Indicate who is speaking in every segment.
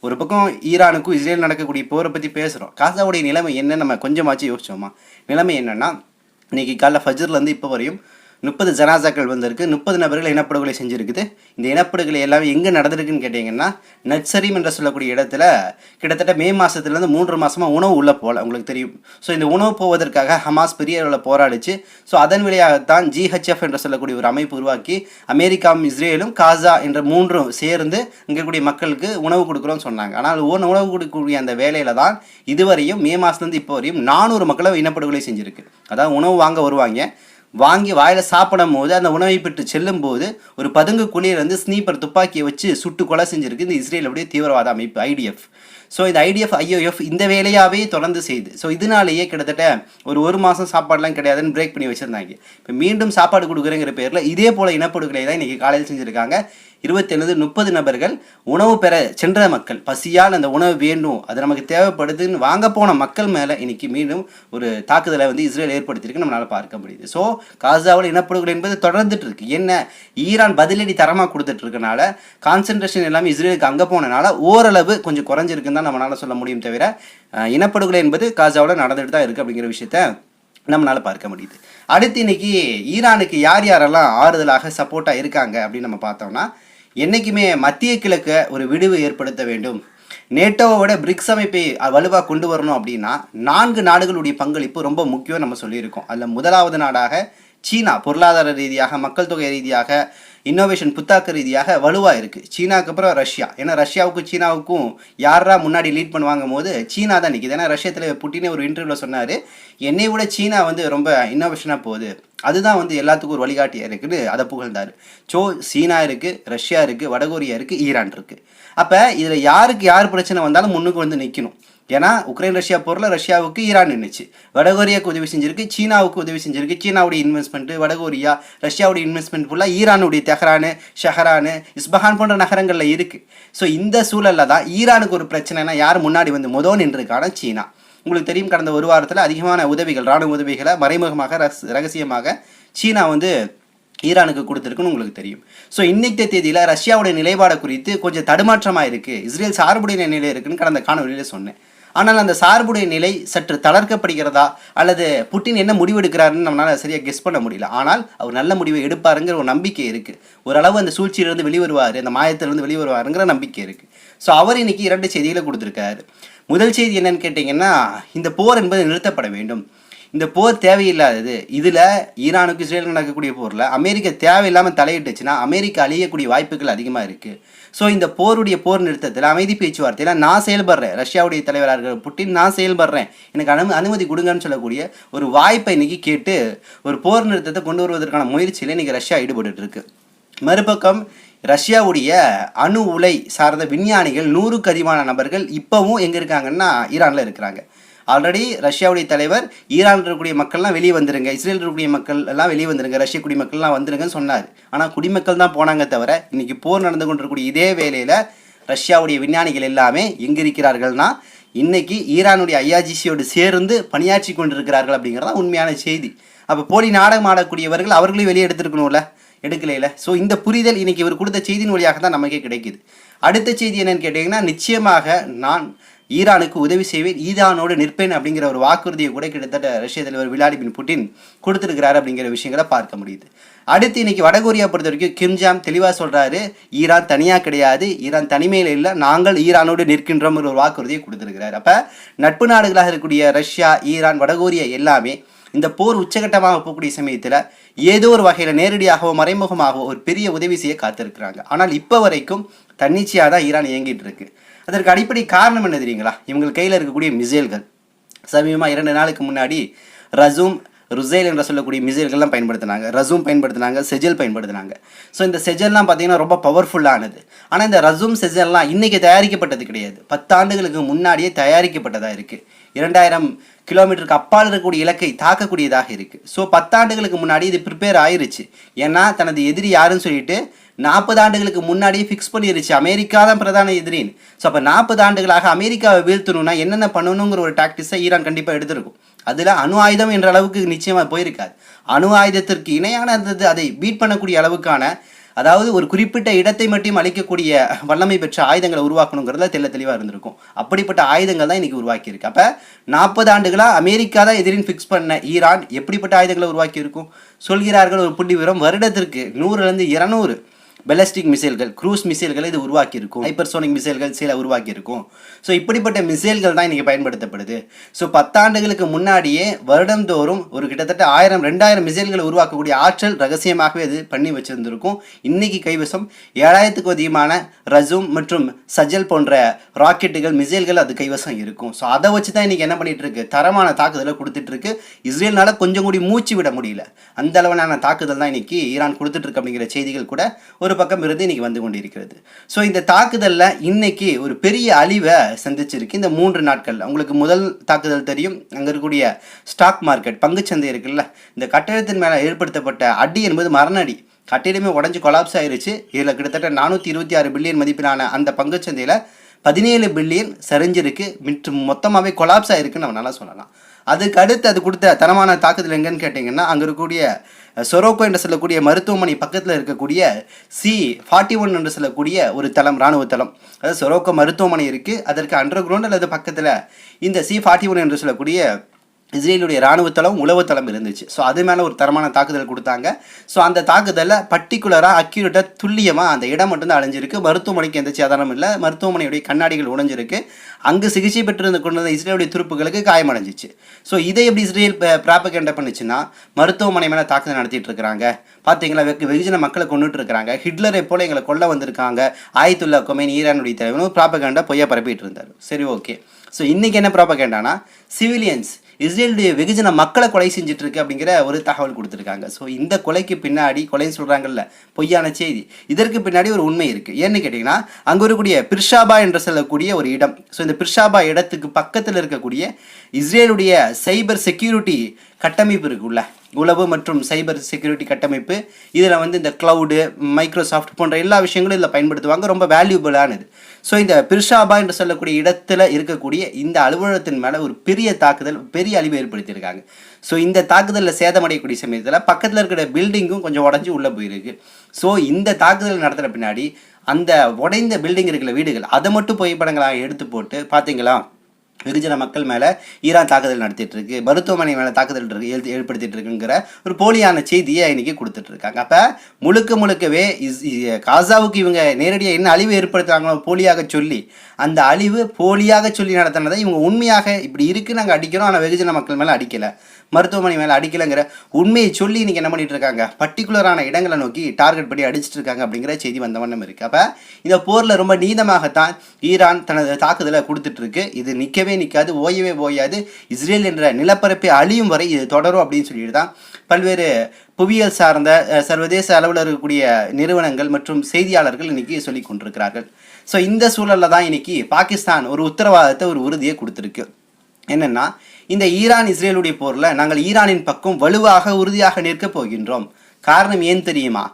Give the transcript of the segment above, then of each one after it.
Speaker 1: ஒரு பக்கம் ஈரானுக்கும் இஸ்ரேல் நடக்கக்கூடிய போரை பற்றி பேசுகிறோம் காசாவுடைய நிலைமை என்ன நம்ம கொஞ்சமாச்சும் யோசிச்சோமா? நிலைமை என்னென்னா இன்னைக்கு காலைல ஃபஜர்லேருந்து இப்போ வரையும் முப்பது ஜனாசாக்கள் வந்திருக்கு. முப்பது நபர்கள் இனப்படுகொலை செஞ்சுருக்குது. இந்த இனப்படுகொலை எல்லாமே எங்கே நடந்திருக்குன்னு கேட்டிங்கன்னா நர்சரிம் என்று சொல்லக்கூடிய இடத்துல கிட்டத்தட்ட மே மாதத்துலேருந்து மூன்று மாதமாக உணவு உள்ளே போகல உங்களுக்கு தெரியும். ஸோ இந்த உணவு போவதற்காக ஹமாஸ் பெரிய அளவில் போராடிச்சு. ஸோ அதன் விளையாகத்தான் ஜிஹெச்எஃப் என்று சொல்லக்கூடிய ஒரு அமைப்பு உருவாக்கி அமெரிக்காவும் இஸ்ரேலும் காசா என்ற மூன்றும் சேர்ந்து இங்கே கூடிய மக்களுக்கு உணவு கொடுக்குறோம்னு சொன்னாங்க. ஆனால் உண- உணவு கொடுக்கக்கூடிய அந்த வேலையில் தான் இதுவரையும் மே மாதத்துலேருந்து இப்போ வரையும் நானூறு மக்களை இனப்படுகொலை செஞ்சுருக்கு. அதாவது உணவு வாங்க வருவாங்க. வாங்கி வாயில் சாப்பிடும் போது அந்த உணவை பெற்று செல்லும் போது ஒரு பதுங்கு குழியில் வந்து ஸ்னீப்பர் துப்பாக்கியை வச்சு சுட்டு கொலை செஞ்சிருக்கு. இந்த இஸ்ரேலுடைய தீவிரவாத அமைப்பு ஐடிஎஃப் ஸோ இந்த ஐடிஎஃப் ஐஓஎஃப் இந்த வேலையாகவே தொடர்ந்து செய்யுது. ஸோ இதனாலேயே கிட்டத்தட்ட ஒரு ஒரு மாதம் சாப்பாடுலாம் கிடையாதுன்னு பிரேக் பண்ணி வச்சுருந்தாங்க. இப்போ மீண்டும் சாப்பாடு கொடுக்குறேங்கிற பேரில் இதே போல் இனப்படுகொலை தான் இன்றைக்கி காலையில் செஞ்சுருக்காங்க. இருபத்தெழுது முப்பது நபர்கள் உணவு பெற சென்ற மக்கள். பசியால் அந்த உணவு வேண்டும் அது நமக்கு தேவைப்படுதுன்னு வாங்க போன மக்கள் மேலே இன்னைக்கு மீண்டும் ஒரு தாக்குதலை வந்து இஸ்ரேல் ஏற்படுத்தியிருக்கு நம்மளால் பார்க்க முடியுது. ஸோ காசாவில் இனப்படுகொலை என்பது தொடர்ந்துட்டு இருக்கு என்ன? ஈரான் பதிலடி தரமாக கொடுத்துட்டு இருக்கனால கான்சென்ட்ரேஷன் எல்லாமே இஸ்ரேலுக்கு அங்கே போனனால ஓரளவு கொஞ்சம் குறைஞ்சிருக்குன்னு தான் நம்மளால் சொல்ல முடியும் தவிர இனப்படுகொலை என்பது காசாவில் நடந்துட்டு தான் இருக்குது அப்படிங்கிற விஷயத்த நம்மளால் பார்க்க முடியுது. அடுத்து இன்னைக்கு ஈரானுக்கு யார் யாரெல்லாம் ஆறுதலாக சப்போர்ட்டாக இருக்காங்க அப்படின்னு நம்ம பார்த்தோம்னா என்றைக்குமே மத்திய கிழக்க ஒரு விடுவு ஏற்படுத்த வேண்டும். நேட்டோவோட பிரிக்ஸ் அமைப்பை வலுவாக கொண்டு வரணும் அப்படின்னா நான்கு நாடுகளுடைய பங்களிப்பு ரொம்ப முக்கியம் நம்ம சொல்லியிருக்கோம். அதில் முதலாவது நாடாக சீனா பொருளாதார ரீதியாக மக்கள் தொகை ரீதியாக இன்னோவேஷன் புத்தாக்க ரீதியாக வலுவாக இருக்குது சீனாக்கு அப்புறம் ரஷ்யா. ஏன்னா ரஷ்யாவுக்கும் சீனாவுக்கும் யாரா முன்னாடி லீட் பண்ணுவாங்க போது சீனா தான் நிற்கிது ஏன்னா ரஷ்யத்தில் தலைவர் புட்டினே ஒரு இன்டர்வியூவில் சொன்னார் என்னை விட சீனா வந்து ரொம்ப இன்னோவேஷனாக போகுது. அதுதான் வந்து எல்லாத்துக்கும் ஒரு வழிகாட்டியாக இருக்குன்னு அதை புகழ்ந்தார். ஸோ சீனா இருக்குது ரஷ்யா இருக்குது வடகொரியா இருக்குது ஈரான் இருக்குது அப்போ இதில் யாருக்கு யார் பிரச்சனை வந்தாலும் முன்னுக்கு வந்து நிற்கணும் ஏன்னா உக்ரைன் ரஷ்யா போரில் ரஷ்யாவுக்கு ஈரான் நின்றுச்சு வடகொரியாவுக்கு உதவி செஞ்சிருக்கு சீனாவுக்கு உதவி செஞ்சிருக்கு சீனாவுடைய இன்வெஸ்ட்மெண்ட் வடகொரியா ரஷ்யாவுடைய இன்வெஸ்ட்மெண்ட் ஃபுல்லாக ஈரானுடைய தெஹ்ரானு ஷஹரானு இஸ்பஹான் போன்ற நகரங்களில் இருக்குது ஸோ இந்த சூழலில் தான் ஈரானுக்கு ஒரு பிரச்சனைனா யார் முன்னாடி வந்து மொதல் நின்றுருக்கான சீனா. உங்களுக்கு தெரியும் கடந்த ஒரு வாரத்தில் அதிகமான உதவிகள் ராணுவ உதவிகளை மறைமுகமாக ரஸ் ரகசியமாக சீனா வந்து ஈரானுக்கு கொடுத்துருக்குன்னு உங்களுக்கு தெரியும். ஸோ இன்னைக்கு தேதியில் ரஷ்யாவுடைய நிலைப்பாடு குறித்து கொஞ்சம் தடுமாற்றமாக இருக்குது இஸ்ரேல் சார்புடைய நிலை இருக்குன்னு கடந்த காணொலியில் சொன்னேன். ஆனால் அந்த சார்புடைய நிலை சற்று தளர்க்கப்படுகிறதா? அல்லது புட்டின் என்ன முடிவெடுக்கிறாருன்னு நம்மளால் சரியாக கெஸ் பண்ண முடியல. ஆனால் அவர் நல்ல முடிவை எடுப்பாருங்கிற ஒரு நம்பிக்கை இருக்குது ஓரளவு அந்த சூழ்ச்சியிலிருந்து வெளிவருவார் அந்த மாயத்திலிருந்து வெளிவருவாருங்கிற நம்பிக்கை இருக்குது ஸோ அவர் இன்னைக்கு இரண்டு செய்திகளை கொடுத்துருக்காரு. முதல் செய்தி என்னன்னு கேட்டிங்கன்னா இந்த போர் என்பது நிறுத்தப்பட வேண்டும். இந்த போர் தேவையில்லாதது. இதில் ஈரானுக்கு இஸ்ரேலுக்கு நடக்கக்கூடிய போரில் அமெரிக்கா தேவையில்லாமல் தலையிட்டுச்சுன்னா அமெரிக்கா அழியக்கூடிய வாய்ப்புகள் அதிகமாக இருக்குது ஸோ இந்த போருடைய போர் நிறுத்தத்தில் அமைதி பேச்சுவார்த்தையில் நான் செயல்படுறேன். ரஷ்யாவுடைய தலைவராக இருக்கிற புட்டின் நான் செயல்படுறேன். எனக்கு அனு அனுமதி கொடுங்கன்னு சொல்லக்கூடிய ஒரு வாய்ப்பை இன்றைக்கி கேட்டு ஒரு போர் நிறுத்தத்தை கொண்டு வருவதற்கான முயற்சியில் இன்றைக்கி ரஷ்யா ஈடுபட்டு இருக்கு. மறுபக்கம் ரஷ்யாவுடைய அணு உலை சார்ந்த விஞ்ஞானிகள் நூறுக்கு அதிகமான நபர்கள் இப்போவும் எங்கே இருக்காங்கன்னா ஈரானில் இருக்கிறாங்க. ஆல்ரெடி ரஷ்யாவுடைய தலைவர் ஈரான் இருக்கக்கூடிய மக்கள்லாம் வெளியே வந்துருங்க இஸ்ரேல் இருக்கக்கூடிய மக்கள் எல்லாம் வெளியே வந்துருங்க ரஷ்ய குடிமக்கள்லாம் வந்துருங்கன்னு சொன்னார். ஆனால் குடிமக்கள் தான் போனாங்க தவிர இன்னைக்கு போர் நடந்து கொண்டிருக்கக்கூடிய இதே வேளையில் ரஷ்யாவுடைய விஞ்ஞானிகள் எல்லாமே எங்கே இருக்கிறார்கள்னா இன்னைக்கு ஈரானுடைய ஐஆர்ஜிசியோடு சேர்ந்து பணியாற்றி கொண்டிருக்கிறார்கள் அப்படிங்கிறது தான் உண்மையான செய்தி. அப்போ போலி நாடகம் ஆடக்கூடியவர்கள் அவர்களையும் வெளியே எடுத்துருக்கணும்ல? எடுக்கலையில. ஸோ இந்த புரிதல் இன்னைக்கு இவர் கொடுத்த செய்தியின் வழியாக தான் நமக்கே கிடைக்குது. அடுத்த செய்தி என்னன்னு கேட்டிங்கன்னா நிச்சயமாக நான் ஈரானுக்கு உதவி செய்வேன் ஈரானோடு நிற்பேன் அப்படிங்கிற ஒரு வாக்குறுதியை கூட கிட்டத்தட்ட ரஷ்ய தலைவர் விளாடிமிர் புட்டின் கொடுத்துருக்கிறார் அப்படிங்கிற விஷயங்களை பார்க்க முடியுது. அடுத்து இன்னைக்கு வடகொரியா பொறுத்த வரைக்கும் கிம்ஜாம் தெளிவாக சொல்கிறாரு ஈரான் தனியாக கிடையாது ஈரான் தனிமையில் இல்லை நாங்கள் ஈரானோடு நிற்கின்றோம் ஒரு வாக்குறுதியை கொடுத்துருக்கிறார். அப்போ நட்பு நாடுகளாக இருக்கக்கூடிய ரஷ்யா ஈரான் வடகொரியா எல்லாமே இந்த போர் உச்சகட்டமாக போகக்கூடிய சமயத்தில் ஏதோ ஒரு வகையில் நேரடியாகவோ மறைமுகமாகவோ ஒரு பெரிய உதவி செய்ய காத்திருக்கிறாங்க. ஆனால் இப்போ வரைக்கும் தன்னிச்சையாக தான் ஈரான் இயங்கிட்டு இருக்கு. அதற்கு அடிப்படை காரணம் என்ன தெரியுங்களா? இவங்க கையில் இருக்கக்கூடிய மிசைல்கள். சமீபமாக இரண்டு நாளுக்கு முன்னாடி ரசூம் ருசேல் என்று சொல்லக்கூடிய மிசைல்கள்லாம் பயன்படுத்தினாங்க. ரசூம் பயன்படுத்தினாங்க செஜல் பயன்படுத்தினாங்க. ஸோ இந்த செஜல்லாம் பார்த்தீங்கன்னா ரொம்ப பவர்ஃபுல்லானது ஆனால் இந்த ரசூம் செஜல்லாம் இன்றைக்கி தயாரிக்கப்பட்டது கிடையாது. பத்தாண்டுகளுக்கு முன்னாடியே தயாரிக்கப்பட்டதாக இருக்குது இரண்டாயிரம் கிலோமீட்டருக்கு அப்பால் இருக்கக்கூடிய இலக்கை தாக்கக்கூடியதாக இருக்குது ஸோ பத்தாண்டுகளுக்கு முன்னாடி இது ப்ரிப்பேர் ஆயிருச்சு. ஏன்னா தனது எதிரி யாருன்னு சொல்லிட்டு நாற்பது ஆண்டுகளுக்கு முன்னாடியே ஃபிக்ஸ் பண்ணிருச்சு. அமெரிக்கா தான் பிரதான எதிரின் ஸோ அப்போ நாற்பது ஆண்டுகளாக அமெரிக்காவை வீழ்த்தணும்னா என்னென்ன பண்ணணுங்கிற ஒரு டாக்டிஸை ஈரான் கண்டிப்பாக எடுத்திருக்கும். அதில் அணு ஆயுதம் என்ற அளவுக்கு நிச்சயமாக போயிருக்காது. அணு ஆயுதத்திற்கு இணையானது அதை பீட் பண்ணக்கூடிய அளவுக்கான அதாவது ஒரு குறிப்பிட்ட இடத்தை மட்டும் அளிக்கக்கூடிய வல்லமை பெற்ற ஆயுதங்களை உருவாக்கணுங்கிறதுல தெள்ள தெளிவாக இருந்திருக்கும். அப்படிப்பட்ட ஆயுதங்கள் தான் இன்றைக்கி உருவாக்கியிருக்கு. அப்போ நாற்பது ஆண்டுகளாக அமெரிக்கா தான் எதிரின் ஃபிக்ஸ் பண்ண ஈரான் எப்படிப்பட்ட ஆயுதங்களை உருவாக்கியிருக்கும்? சொல்கிறார்கள் ஒரு புள்ளி விவரம் வருடத்திற்கு நூறுலேருந்து இரநூறு. பெலஸ்டிக் மிசைல்கள் க்ரூஸ் மிசைல்களை இது உருவாக்கி இருக்கும் ஹைப்பர்சோனிக் மிசைல்கள் சில உருவாக்கியிருக்கும். ஸோ இப்படிப்பட்ட மிசைல்கள் தான் இன்றைக்கி பயன்படுத்தப்படுது. ஸோ பத்தாண்டுகளுக்கு முன்னாடியே வருடந்தோறும் ஒரு கிட்டத்தட்ட ஆயிரம் ரெண்டாயிரம் மிசைல்களை உருவாக்கக்கூடிய ஆற்றல் ரகசியமாகவே இது பண்ணி வச்சிருந்திருக்கும். இன்னைக்கு கைவசம் ஏழாயிரத்துக்கும் அதிகமான ரசூம் மற்றும் சஜல் போன்ற ராக்கெட்டுகள் மிசைல்கள் அது கைவசம் இருக்கும். ஸோ அதை வச்சு தான் இன்றைக்கி என்ன பண்ணிகிட்டு இருக்கு தரமான தாக்குதலை கொடுத்துட்ருக்கு இஸ்ரேல்னால் கொஞ்சம் கூடி மூச்சு விட முடியல. அந்த அளவிலான தாக்குதல் தான் இன்றைக்கி ஈரான் கொடுத்துட்ருக்கு அப்படிங்கிற செய்திகள் கூட ஒரு பக்கம் இருந்து இன்னைக்கு வந்து கொண்டிருக்கிறது. ஸோ இந்த தாக்குதலில் இன்னைக்கு ஒரு பெரிய அழிவை சந்திச்சிருக்கு. இந்த மூன்று நாட்கள் உங்களுக்கு முதல் தாக்குதல் தெரியும். அங்கே இருக்கக்கூடிய ஸ்டாக் மார்க்கெட் பங்குச்சந்தை இருக்குல்ல இந்த கட்டடத்தின் மேலே ஏற்படுத்தப்பட்ட அடி என்பது மரண அடி கட்டிடமே உடஞ்சி கொலாப்ஸ் ஆயிருச்சு. இதில் கிட்டத்தட்ட நானூற்றி இருபத்தி ஆறு பில்லியன் மதிப்பிலான அந்த பங்குச்சந்தையில் பதினேழு பில்லியன் சரிஞ்சிருக்கு. மற்றும் மொத்தமாகவே கொலாப்ஸ் ஆயிருக்குன்னு நம்ம நல்லா சொல்லலாம். அதுக்கு அடுத்து அது கொடுத்த தரமான தாக்குதல் எங்கன்னு கேட்டிங்கன்னா அங்கே இருக்கக்கூடிய சொரோக்கோ என்று சொல்லக்கூடிய மருத்துவமனை பக்கத்தில் இருக்கக்கூடிய சி ஃபார்ட்டி ஒன் என்று சொல்லக்கூடிய ஒரு தளம் இராணுவ தளம். அதாவது சொரோக்கோ மருத்துவமனை இருக்குது அதற்கு அண்டர் கிரவுண்ட் அல்லது பக்கத்தில் இந்த சி ஃபார்ட்டி ஒன் என்று சொல்லக்கூடிய இஸ்ரேலுடைய இராணுவ தளம் உளவு தளம் இருந்துச்சு. ஸோ அது மேலே ஒரு தரமான தாக்குதல் கொடுத்தாங்க. ஸோ அந்த தாக்குதலில் பர்டிகுலராக அக்யூரேட்டாக துல்லியமாக அந்த இடம் மட்டும்தான் அழிஞ்சிருக்கு. மருத்துவமனைக்கு எந்த சேதாரமும் இல்லை. மருத்துவமனையுடைய கண்ணாடிகள் உடைஞ்சிருக்கு. அங்கு சிகிச்சை பெற்றிருந்த கொண்டு இஸ்ரேலுடைய துருப்புகளுக்கு காயமடைஞ்சிச்சு. ஸோ இதை எப்படி இஸ்ரேல் ப்ராப்பகேண்டா பண்ணுச்சுன்னா மருத்துவமனை மேலே தாக்குதல் நடத்திட்டு இருக்கிறாங்க. பார்த்தீங்களா வெகு வெகுஜன மக்களை கொண்டுட்டு இருக்கிறாங்க. ஹிட்லரை போல எங்களை கொல்ல வந்திருக்காங்க. ஆயத்துல்லா கொமேன் ஈரானுடைய தலைவனும் ப்ராப்பகேண்டா பொய்யா பரப்பிட்டு இருந்தார். சரி ஓகே ஸோ இன்றைக்கி என்ன ப்ராப்பகேண்டானா சிவிலியன்ஸ் இஸ்ரேலுடைய வெகுஜன மக்களை கொலை செஞ்சுட்டு இருக்கு அப்படிங்கிற ஒரு தகவல் கொடுத்துருக்காங்க. ஸோ இந்த கொலைக்கு பின்னாடி கொலைன்னு சொல்கிறாங்கல்ல பொய்யான செய்தி. இதற்கு பின்னாடி ஒரு உண்மை இருக்குது ஏன்னு கேட்டிங்கன்னா அங்கே இருக்கக்கூடிய பிர்ஷாபா என்று சொல்லக்கூடிய ஒரு இடம். ஸோ இந்த பிர்ஷாபா இடத்துக்கு பக்கத்தில் இருக்கக்கூடிய இஸ்ரேலுடைய சைபர் செக்யூரிட்டி கட்டமைப்பு இருக்குல்ல? உளவு மற்றும் சைபர் செக்யூரிட்டி கட்டமைப்பு. இதில் வந்து இந்த க்ளவுடு மைக்ரோசாஃப்ட் போன்ற எல்லா விஷயங்களும் இதில் பயன்படுத்துவாங்க. ரொம்ப வேல்யூபிளானது ஸோ இந்த பிர்ஷாபா என்று சொல்லக்கூடிய இடத்துல இருக்கக்கூடிய இந்த அலுவலகத்தின் மேலே ஒரு பெரிய தாக்குதல் பெரிய அழிவு ஏற்படுத்தியிருக்காங்க. ஸோ இந்த தாக்குதலில் சேதமடையக்கூடிய சமயத்தில் பக்கத்தில் இருக்கிற பில்டிங்கும் கொஞ்சம் உடஞ்சி உள்ளே போயிருக்கு. ஸோ இந்த தாக்குதல் நடத்துகிற பின்னாடி அந்த உடைந்த பில்டிங் இருக்கிற வீடுகள் அதை மட்டும் புகைப்படங்களாக எடுத்து போட்டு பார்த்தீங்களா வெகுஜன மக்கள் மேலே ஈரான் தாக்குதல் நடத்திட்டு இருக்கு மருத்துவமனை மேலே தாக்குதல் இருக்கு ஏற்படுத்திட்டு இருக்குங்கிற ஒரு போலியான செய்தியை இன்னைக்கு கொடுத்துட்டு இருக்காங்க அப்போ முழுக்க முழுக்கவே இஸ் காசாவுக்கு இவங்க நேரடியாக என்ன அழிவு ஏற்படுத்துறாங்களோ போலியாக சொல்லி அந்த அழிவு போலியாக சொல்லி நடத்தினதை இவங்க உண்மையாக இப்படி இருக்குது நாங்கள் அடிக்கிறோம் ஆனால் வெகுஜன மக்கள் மேலே அடிக்கலை. மருத்துவமனை மேலே அடிக்கலைங்கிற உண்மையை சொல்லி இன்றைக்கி என்ன பண்ணிட்டு இருக்காங்க பர்டிகுலரான இடங்களை நோக்கி டார்கெட் பண்ணி அடிச்சிட்டு இருக்காங்க அப்படிங்கிற செய்தி வந்த வண்ணம் இருக்கு. அப்போ இந்த போரில் ரொம்ப நீதமாகத்தான் ஈரான் தனது தாக்குதலை கொடுத்துட்ருக்கு இது நிற்கவே நிற்காது ஓயவே ஓயாது. இஸ்ரேல் என்ற நிலப்பரப்பை அழியும் வரை இது தொடரும் அப்படின்னு சொல்லிட்டு தான் பல்வேறு புவியியல் சார்ந்த சர்வதேச அளவில் இருக்கக்கூடிய நிறுவனங்கள் மற்றும் செய்தியாளர்கள் இன்னைக்கு சொல்லி கொண்டிருக்கிறார்கள். ஸோ இந்த சூழலில் தான் இன்னைக்கு பாகிஸ்தான் ஒரு உத்தரவாதத்தை ஒரு உறுதியை கொடுத்துருக்கு. என்னன்னா இந்த ஈரான் இஸ்ரேலுடைய போரில் நாங்கள் ஈரானின் பக்கம் வலுவாக உறுதியாக நிற்கப் போகின்றோம். காரணம் ஏன் தெரியுமா?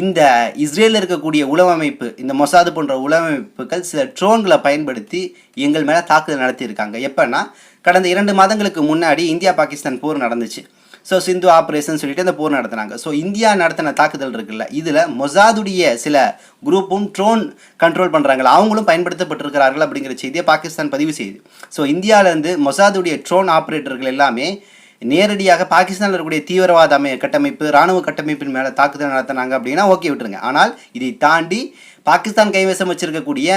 Speaker 1: இந்த இஸ்ரேலில் இருக்கக்கூடிய உளவமைப்பு இந்த மொசாது போன்ற உளவமைப்புகள் சில ட்ரோன்களை பயன்படுத்தி எங்கள் மேலே தாக்குதல் நடத்தியிருக்காங்க. எப்போன்னா கடந்த இரண்டு மாதங்களுக்கு முன்னாடி இந்தியா பாகிஸ்தான் போர் நடந்துச்சு. ஸோ சிந்து ஆப்ரேஷன் சொல்லிட்டு அந்த போர் நடத்துனாங்க. ஸோ இந்தியா நடத்தின தாக்குதல் இருக்குல்ல இதில் மொசாதுடைய சில குரூப்பும் ட்ரோன் கண்ட்ரோல் பண்ணுறாங்களா அவங்களும் பயன்படுத்தப்பட்டிருக்கிறார்கள் அப்படிங்கிற செய்தியை பாகிஸ்தான் பதிவு செய்யுது ஸோ இந்தியாவிலேருந்து மொசாதுடைய ட்ரோன் ஆப்ரேட்டர்கள் எல்லாமே நேரடியாக பாகிஸ்தானில் இருக்கக்கூடிய தீவிரவாத அமை கட்டமைப்பு இராணுவ கட்டமைப்பின் மேலே தாக்குதல் நடத்தினாங்க அப்படின்னா ஓகே விட்டுருங்க. ஆனால் இதை தாண்டி பாகிஸ்தான் கைவசம் வச்சிருக்கக்கூடிய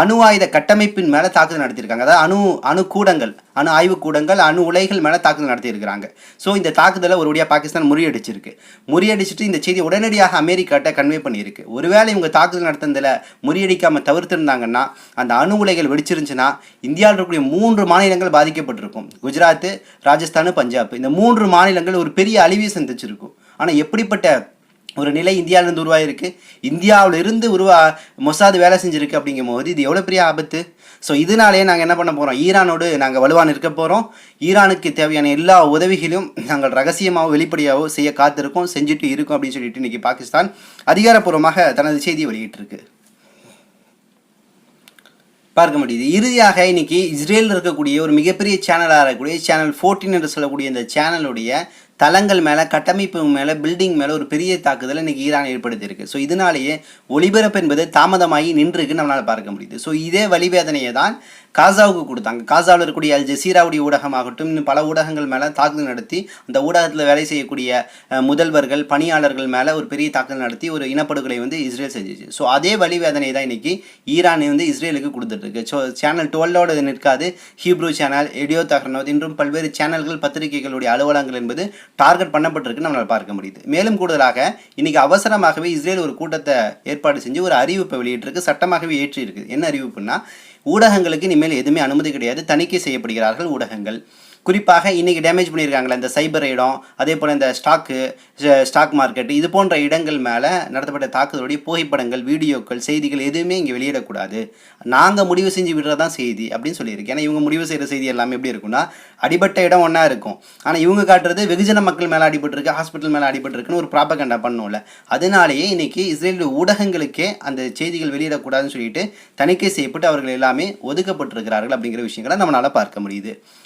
Speaker 1: அணு ஆயுத கட்டமைப்பின் மேலே தாக்குதல் நடத்தியிருக்காங்க. அதாவது அணு அணு கூடங்கள் அணு ஆய்வு கூடங்கள் அணு உலைகள் மேலே தாக்குதல் நடத்தியிருக்கிறாங்க. ஸோ இந்த தாக்குதலை ஒருபடியாக பாகிஸ்தான் முறியடிச்சிருக்கு. முறியடிச்சிட்டு இந்த செய்தி உடனடியாக அமெரிக்காட்ட கன்வே பண்ணியிருக்கு. ஒருவேளை இவங்க தாக்குதல் நடத்துனதில் முறியடிக்காமல் தவிர்த்திருந்தாங்கன்னா அந்த அணு உலைகள் வெடிச்சிருந்துச்சுன்னா இந்தியாவில் இருக்கக்கூடிய மூன்று மாநிலங்கள் பாதிக்கப்பட்டிருக்கும். குஜராத் ராஜஸ்தான் பஞ்சாப். இந்த மூன்று மாநிலங்கள் ஒரு பெரிய அழிவை சந்திச்சிருக்கும். ஆனால் எப்படிப்பட்ட ஒரு நிலை இந்தியாவிலேருந்து உருவாகிருக்கு இந்தியாவிலிருந்து உருவா மொசாது வேலை செஞ்சிருக்கு அப்படிங்கும் போது இது எவ்வளோ பெரிய ஆபத்து? ஸோ இதனாலேயே நாங்கள் என்ன பண்ண போகிறோம் ஈரானோடு நாங்கள் வலுவாக இருக்க போகிறோம் ஈரானுக்கு தேவையான எல்லா உதவிகளையும் நாங்கள் ரகசியமாகவோ வெளிப்படையாகவோ செய்ய காத்திருக்கோம் செஞ்சுட்டு இருக்கோம் அப்படின்னு சொல்லிட்டு இன்றைக்கி பாகிஸ்தான் அதிகாரப்பூர்வமாக தனது செய்தியை வெளியிட்டிருக்கு. பார்க்க முடியுது. இறுதியாக இன்னைக்கு இஸ்ரேலில் இருக்கக்கூடிய ஒரு மிகப்பெரிய சேனலாக இருக்கக்கூடிய சேனல் 14 என்று சொல்லக்கூடிய இந்த சேனலுடைய தளங்கள் மேலே கட்டமைப்பு மேலே பில்டிங் மேலே ஒரு பெரிய தாக்குதலை இன்றைக்கி ஈரான் ஏற்படுத்தியிருக்கு. ஸோ இதனாலேயே ஒளிபரப்பு என்பது தாமதமாகி நின்றுக்கு நம்மளால் பார்க்க முடியுது. ஸோ இதே வழிவேதனையை தான் காசாவுக்கு கொடுத்தாங்க. காசாவில் இருக்கக்கூடிய அல் ஜசீராவுடைய ஊடகமாகட்டும் இன்னும் பல ஊடகங்கள் மேலே தாக்குதல் நடத்தி அந்த ஊடகத்தில் வேலை செய்யக்கூடிய முதல்வர்கள் பணியாளர்கள் மேலே ஒரு பெரிய தாக்குதல் நடத்தி ஒரு இனப்படுகொலை வந்து இஸ்ரேல் செஞ்சுச்சு. ஸோ அதே வழிவேதனை தான் இன்னைக்கு ஈரான் வந்து இஸ்ரேலுக்கு கொடுத்துட்ருக்கு. ஸோ சேனல் டுவெல்லோட நிற்காது. ஹீப்ரூ சேனல் எடியோ தகர்னோத் இன்றும் பல்வேறு சேனல்கள் பத்திரிகைகளுடைய அலுவலகங்கள் என்பது டார்கெட் பண்ணப்பட்டிருக்கு நம்மளால் பார்க்க முடியுது. மேலும் கூடுதலாக இன்னைக்கு அவசரமாகவே இஸ்ரேல் ஒரு கூட்டத்தை ஏற்பாடு செஞ்சு ஒரு அறிவிப்பை வெளியிட்டிருக்கு. சட்டமாகவே ஏற்றி இருக்குது என்ன அறிவிப்புன்னா ஊடகங்களுக்கு இனிமேல் எதுவுமே அனுமதி கிடையாது. தணிக்கை செய்யப்படுகிறார்கள் ஊடகங்கள். குறிப்பாக இன்றைக்கி டேமேஜ் பண்ணியிருக்காங்களே இந்த சைபர் இடம் அதே போல் இந்த ஸ்டாக்கு ஸ்டாக் மார்க்கெட் இது போன்ற இடங்கள் மேலே நடத்தப்பட்ட தாக்குதலுடைய புகைப்படங்கள் வீடியோக்கள் செய்திகள் எதுவுமே இங்கே வெளியிடக்கூடாது. நாங்கள் முடிவு செஞ்சு விடுறதான் செய்தி அப்படின்னு சொல்லியிருக்கு. ஏன்னா இவங்க முடிவு செய்கிற செய்தி எல்லாமே எப்படி இருக்கும்னா அடிபட்ட இடம் ஒன்றா இருக்கும். ஆனால் இவங்க காட்டுறது வெகுஜன மக்கள் மேலே அடிபட்டிருக்கு ஹாஸ்பிட்டல் மேலே அடிபட்டிருக்குன்னு ஒரு ப்ராப்பகண்டா பண்ணும்ல. அதனாலேயே இன்னைக்கு இஸ்ரேல் ஊடகங்களுக்கே அந்த செய்திகள் வெளியிடக்கூடாதுன்னு சொல்லிட்டு தணிக்கை செய்யப்பட்டு அவர்கள் எல்லாமே ஒதுக்கப்பட்டிருக்கிறார்கள் அப்படிங்கிற விஷயங்களை நம்மளால் பார்க்க முடியுது.